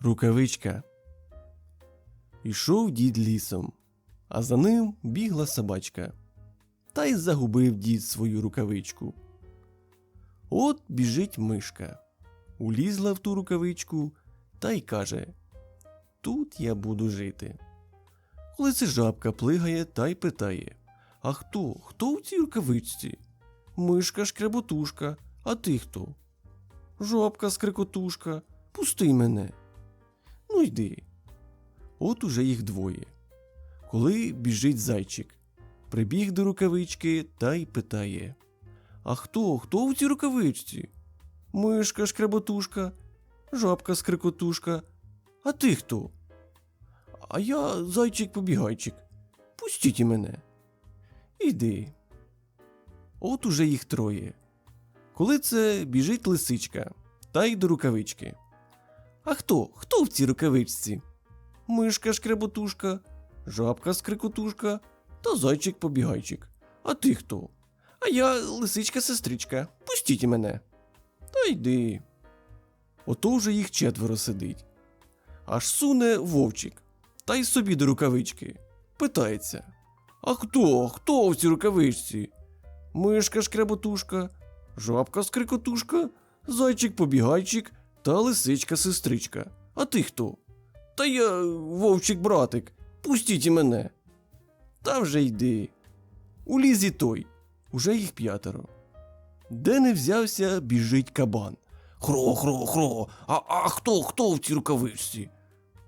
Рукавичка. Ішов дід лісом, а за ним бігла собачка. Та й загубив дід свою рукавичку. От біжить мишка, улізла в ту рукавичку та й каже: Тут я буду жити. Коли це жабка плигає та й питає: А хто? Хто в цій рукавичці? Мишка шкреботушка, а ти хто? Жабка скрикотушка, пусти мене. Ну йди. От уже їх двоє. Коли біжить зайчик, прибіг до рукавички та й питає: А хто? Хто в цій рукавичці? Мишка шкреботушка, жабка скрикотушка, а ти хто? А я зайчик-побігайчик. Пустіть і мене. Іди. От уже їх троє. Коли це біжить лисичка, та й до рукавички. А хто? Хто в цій рукавичці? Мишка шкреботушка, жабка скрикотушка та зайчик-побігайчик. А ти хто? А я лисичка-сестричка. Пустіть мене. Та йди. Ото вже їх четверо сидить. Аж суне вовчик, та й собі до рукавички. Питається: А хто? Хто в цій рукавичці? Мишка шкреботушка, жабка скрикотушка, зайчик-побігайчик та лисичка-сестричка. А ти хто? Та я вовчик братик, пустіть і мене. Та вже йди. У лізі той, уже їх п'ятеро. Де не взявся, біжить кабан. Хро, хро, хро. А, а хто, хто в цій рукавичці?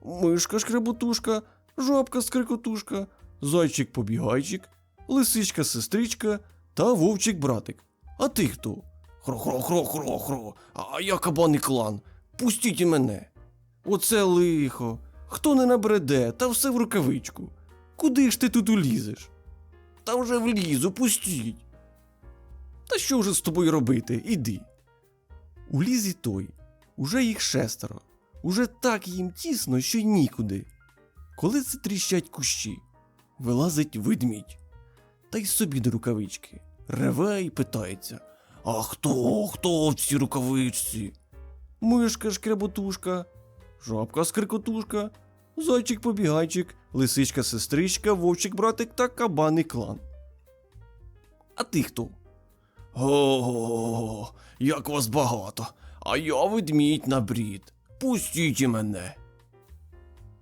Мишка шкреботушка, жабка скрикотушка, зайчик побігайчик, лисичка сестричка та вовчик братик. А ти хто? Хро, хро, хро, хро, хро. А я кабан і клан. Пустіть і мене. Оце лихо. Хто не набреде, та все в рукавичку. Куди ж ти тут улізеш? Та вже влізу, пустіть. Та що вже з тобою робити? Іди. У лізі той, уже їх шестеро, уже так їм тісно, що й нікуди. Коли це тріщать кущі, вилазить ведмідь, та й собі до рукавички, реве й питається: А хто, хто в цій рукавичці? Мишка шкреботушка, жабка скрикотушка, зайчик побігайчик, лисичка сестричка, вовчик братик та кабаний клан. А ти хто? Ого, як вас багато, а я ведмідь на брід. Пустіть мене.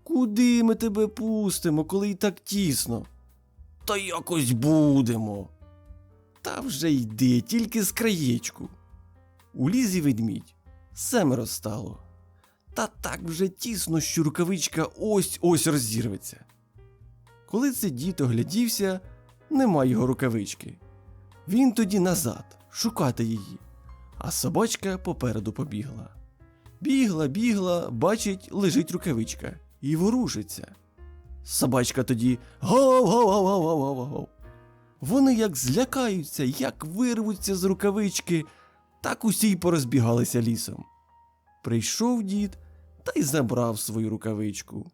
Куди ми тебе пустимо, коли і так тісно? Та якось будемо. Та вже йди, тільки з краєчку. У лізі ведмідь семеро стало. Та так вже тісно, що рукавичка ось ось розірветься. Коли це дід оглядівся, нема його рукавички. Він тоді назад шукати її, а собачка попереду побігла. Бігла, бігла, бачить, лежить рукавичка і ворушиться. Собачка тоді гав гав гав гав гав гав гав. Вони як злякаються, як вирвуться з рукавички, так усі й порозбігалися лісом. Прийшов дід та й забрав свою рукавичку.